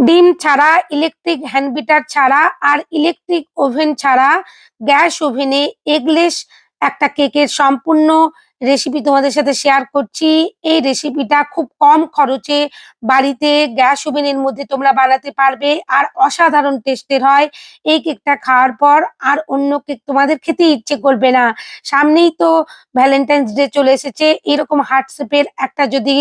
ডিম ছাড়া electric hand beater ছাড়া আর ইলেকট্রিক ওভেন ছাড়া গ্যাস ওভেনে এগলেস একটা কেকের সম্পূর্ণ রেসিপি তোমাদের সাথে শেয়ার করছি। এই রেসিপিটা খুব কম খরচে বাড়িতে গ্যাস ওভেনের মধ্যে তোমরা বানাতে পারবে আর অসাধারণ টেস্টের হয়। এই কেকটা খাওয়ার পর আর অন্য কেক তোমাদের খেতে ইচ্ছে করবে না। সামনেই তো ভ্যালেন্টাইন্স ডে চলে এসেছে। এরকম হার্ট শেপের একটা যদি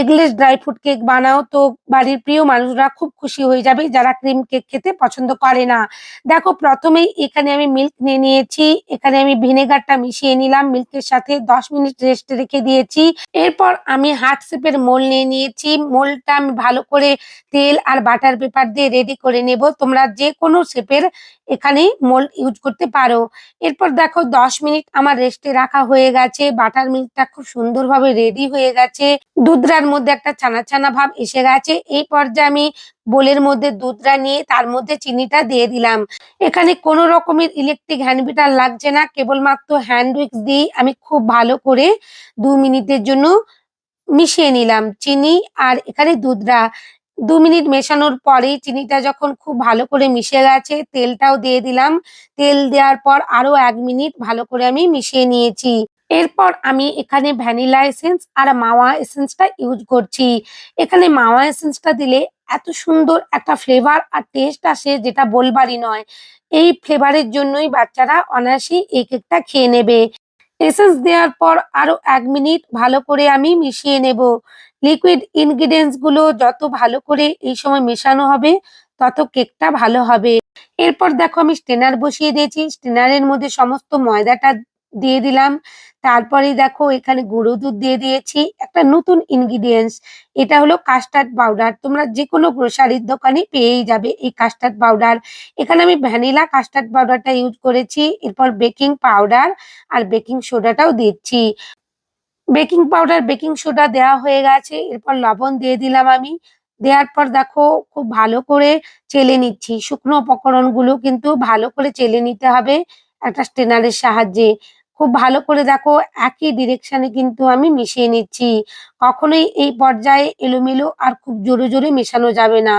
এগলেস ড্রাই ফ্রুট কেক বানাও তো বাড়ির প্রিয় মানুষরা খুব খুশি হয়ে যাবে যারা ক্রিম কেক খেতে পছন্দ করে না। দেখো, প্রথমেই এখানে আমি মিল্ক নিয়ে নিয়েছি। এখানে আমি ভিনেগারটা মিশিয়ে নিলাম। মিল্কের সাথে দশ মিনিট রেস্ট রেখে দিয়েছি। এরপর আমি হার্ট শেপের মোল নিয়ে নিয়েছি। মোলটা আমি ভালো করে তেল আর বাটার পেপার দিয়ে রেডি করে নেব। তোমরা যে কোনো শেপের এখানে মোল ইউজ করতে পারো। এরপর দেখো দশ মিনিট আমার রেস্টে রাখা হয়ে গেছে। বাটার মিল্কটা খুব সুন্দরভাবে রেডি হয়ে গেছে। দুধরার মধ্যে একটা ছানা ভাব এসে গেছে। এই পর্যায়ে আমি বোলের মধ্যে দুধরা নিয়ে তার মধ্যে চিনিটা দিয়ে দিলাম। এখানে কোনো রকমের ইলেকট্রিক হ্যান্ড বিটার লাগছে না। কেবলমাত্র হ্যান্ড উইক্স দিয়ে আমি খুব ভালো করে দু মিনিটের জন্য মিশিয়ে নিলাম। চিনি আর এখানে দুধরা। দু মিনিট মেশানোর পরে চিনিটা যখন খুব ভালো করে মিশে গেছে, তেলটাও দিয়ে দিলাম। তেল দেওয়ার পর আরও এক মিনিট ভালো করে আমি মিশিয়ে নিয়েছি। এরপর আমি এখানে ভ্যানিলা এসেন্স আর মাওয়া এসেন্সটা ইউজ করছি। এখানে মাওয়া এসেন্সটা দিলে এত সুন্দর একটা ফ্লেভার আর টেস্ট আসে যেটা বলবারই নয়। এই ফ্লেভারের জন্যই বাচ্চারা অনায়াসেই এই কেকটা খেয়ে নেবে। এসেন্স দেওয়ার পর আরও এক মিনিট ভালো করে আমি মিশিয়ে নেব। লিকুইড ইনগ্রিডিয়েন্টসগুলো যত ভালো করে এই সময় মেশানো হবে, তত কেকটা ভালো হবে। এরপর দেখো আমি স্টেনার বসিয়ে দিয়েছি। স্টেনারের মধ্যে সমস্ত ময়দাটা দিয়ে দিলাম। তারপরে দেখো এখানে গুঁড়ো দুধ দিয়ে দিয়েছি, একটা নতুন ইনগ্রিডিয়েন্টস এটা হলো কাস্টার্ড পাউডার তোমরা যে কোনো গ্রোসারির দোকানে পেয়েই যাবে এই কাস্টার্ড পাউডার এখানে আমি ভ্যানিলা কাস্টার্ড পাউডারটা ইউজ করেছি, এরপর বেকিং পাউডার আর বেকিং সোডাটাও দিচ্ছি। বেকিং পাউডার বেকিং সোডা দেওয়া হয়ে গেছে, এরপর লবণ দিয়ে দিলাম আমি। দেওয়ার পর দেখো খুব ভালো করে চেলে নিচ্ছি। শুকনো উপকরণগুলো কিন্তু ভালো করে চেলে নিতে হবে একটা স্টেনারের সাহায্যে। খুব ভালো করে দেখো, একই ডিরেকশনে কিন্তু আমি মিশিয়ে নিচ্ছি। কখনোই এই পর্যায়ে এলোমেলো আর খুব জোরে জোরে মেশানো যাবে না।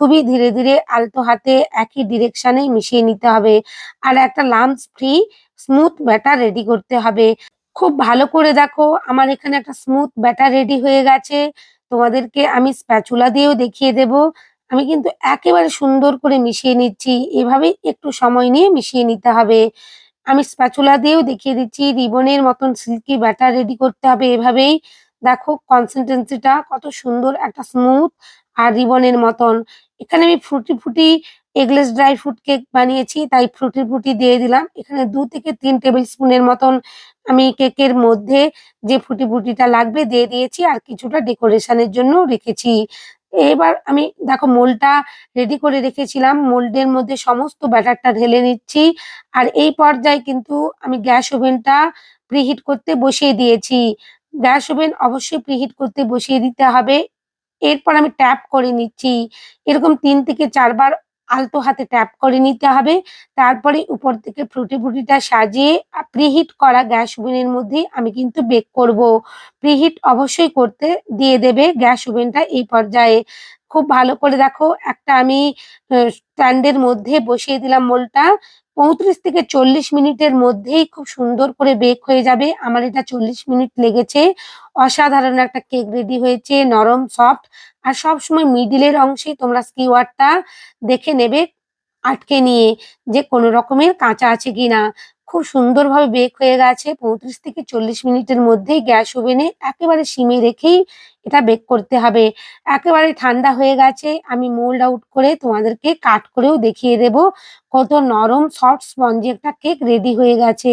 খুবই ধীরে ধীরে আলতো হাতে একই ডিরেকশনে মিশিয়ে নিতে হবে। আর একটা lumps free smooth batter ready করতে হবে। খুব ভালো করে দেখো, আমার এখানে একটা স্মুথ ব্যাটার রেডি হয়ে গেছে। তোমাদেরকে আমি স্প্যাচুলা দিয়েও দেখিয়ে দেব। আমি কিন্তু একেবারে সুন্দর করে মিশিয়ে নিচ্ছি। এভাবেই একটু সময় নিয়ে মিশিয়ে নিতে হবে। আমি স্প্যাচুলা দিয়েও দেখিয়ে দিচ্ছি, রিবনের মতন সিল্কি ব্যাটার রেডি করতে হবে এভাবেই। দেখো কনসিস্টেন্সিটা কত সুন্দর, একটা স্মুথ আর রিবনের মতন। এখানে আমি fruity fruity eggless dry fruit cake বানিয়েছি, তাই ফ্রুটি ফুটি দিয়ে দিলাম। এখানে দু থেকে তিন টেবিল স্পুনের মতন আমি কেকের মধ্যে যে ফুটি ফুটিটা লাগবে, দিয়ে দিয়েছি আর কিছুটা ডেকোরেশনের জন্য রেখেছি। এবার আমি দেখো মোলটা রেডি করে রেখেছিলাম। মোল্ডের মধ্যে সমস্ত ব্যাটারটা ঢেলে নিচ্ছি। আর এই পর্যায়ে কিন্তু আমি গ্যাস ওভেনটা প্রিহিট করতে বসিয়ে দিয়েছি। গ্যাস ওভেন অবশ্যই প্রিহিট করতে বসিয়ে দিতে হবে। এরপর আমি ট্যাপ করে নিচ্ছি। এরকম তিন থেকে চারবার আলতো হাতে ট্যাপ করে নিতে হবে। তারপরে উপর থেকে ফ্রুটি ফ্রুটিটা সাজিয়ে প্রিহিট করা গ্যাস ওভেনের মধ্যে আমি কিন্তু বেক করব। প্রিহিট অবশ্যই করতে দিয়ে দেবে গ্যাস ওভেনটা এই পর্যায়ে। খুব ভালো করে দেখো, একটা আমি স্ট্যান্ডের মধ্যে বসিয়ে দিলাম মোলটা। পঁয়ত্রিশ থেকে চল্লিশ মিনিটের মধ্যেই খুব সুন্দর করে বেক হয়ে যাবে। আমার এটা চল্লিশ মিনিট লেগেছে। অসাধারণ একটা কেক রেডি হয়েছে, নরম সফট আর সব সময় মিডিলের অংশে তোমরা স্কিওয়ারটা দেখে নেবে, আটকে নিয়ে যে কোনো রকমের কাঁচা আছে কিনা। খুব সুন্দরভাবে বেক হয়ে গেছে। পঁয়ত্রিশ থেকে চল্লিশ মিনিটের মধ্যেই গ্যাস ওভেনে একেবারে সিমে রেখেই এটা বেক করতে হবে। একেবারে ঠান্ডা হয়ে গেছে। আমি মোল্ড আউট করে তোমাদেরকে কাট করেও দেখিয়ে দেব কত নরম সফট স্পঞ্জি একটা কেক রেডি হয়ে গেছে।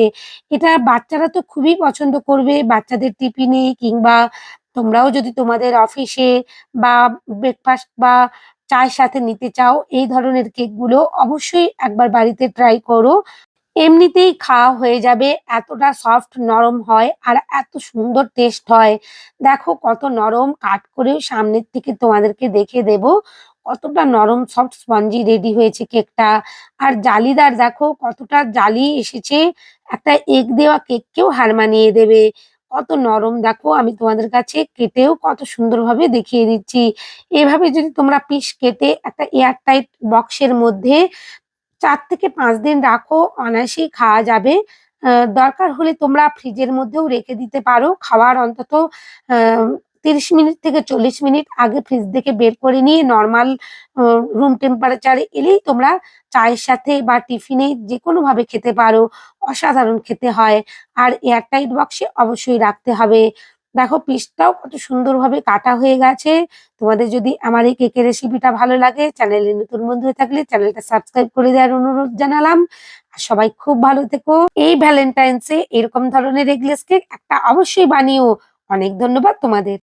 এটা বাচ্চারা তো খুবই পছন্দ করবে। বাচ্চাদের টিফিনে কিংবা তোমরাও যদি তোমাদের অফিসে বা ব্রেকফাস্ট বা চায়ের সাথে নিতে চাও, এই ধরনের কেকগুলো অবশ্যই একবার বাড়িতে ট্রাই করো। এমনিতেই খাওয়া হয়ে যাবে, এতটা সফট নরম হয় আর এত সুন্দর টেস্ট হয়। দেখো কত নরম, কাট করেও সামনের থেকে তোমাদেরকে দেখে দেব। কতটা নরম সফট স্পঞ্জি রেডি হয়েছে কেকটা আর জালিদার দেখো কতটা জালি এসেছে। একটা এগ দেওয়া কেককেও হার মানিয়ে দেবে। কত নরম দেখো, আমি তোমাদের কাছে কেটেও কত সুন্দরভাবে দেখিয়ে দিচ্ছি। এভাবে যদি তোমরা পিস কেটে একটা এয়ার টাইট বক্সের মধ্যে চার থেকে পাঁচ দিন রাখো, অনায়াসেই খাওয়া যাবে। দরকার হলে তোমরা ফ্রিজের মধ্যেও রেখে দিতে পারো। খাওয়ার অন্তত তিরিশ মিনিট থেকে চল্লিশ মিনিট আগে ফ্রিজ থেকে বের করে নিয়ে নর্মাল রুম টেম্পারেচারে এলেই তোমরা চায়ের সাথে বা টিফিনে যে কোনো ভাবে খেতে পারো। অসাধারণ খেতে হয়। আর এয়ারটাইট বক্সে অবশ্যই রাখতে হবে। দেখো পিসটাও কত সুন্দরভাবে কাটা হয়ে গেছে। তোমাদের যদি আমার এই কেকের রেসিপিটা ভালো লাগে চ্যানেলে নতুন বন্ধু হয়ে থাকলে চ্যানেলটা সাবস্ক্রাইব করে দেওয়ার অনুরোধ জানালাম। আর সবাই খুব ভালো থেকো। এই ভ্যালেন্টাইন্সে এরকম ধরনের এগলেস কেক একটা অবশ্যই বানিও। অনেক ধন্যবাদ তোমাদের।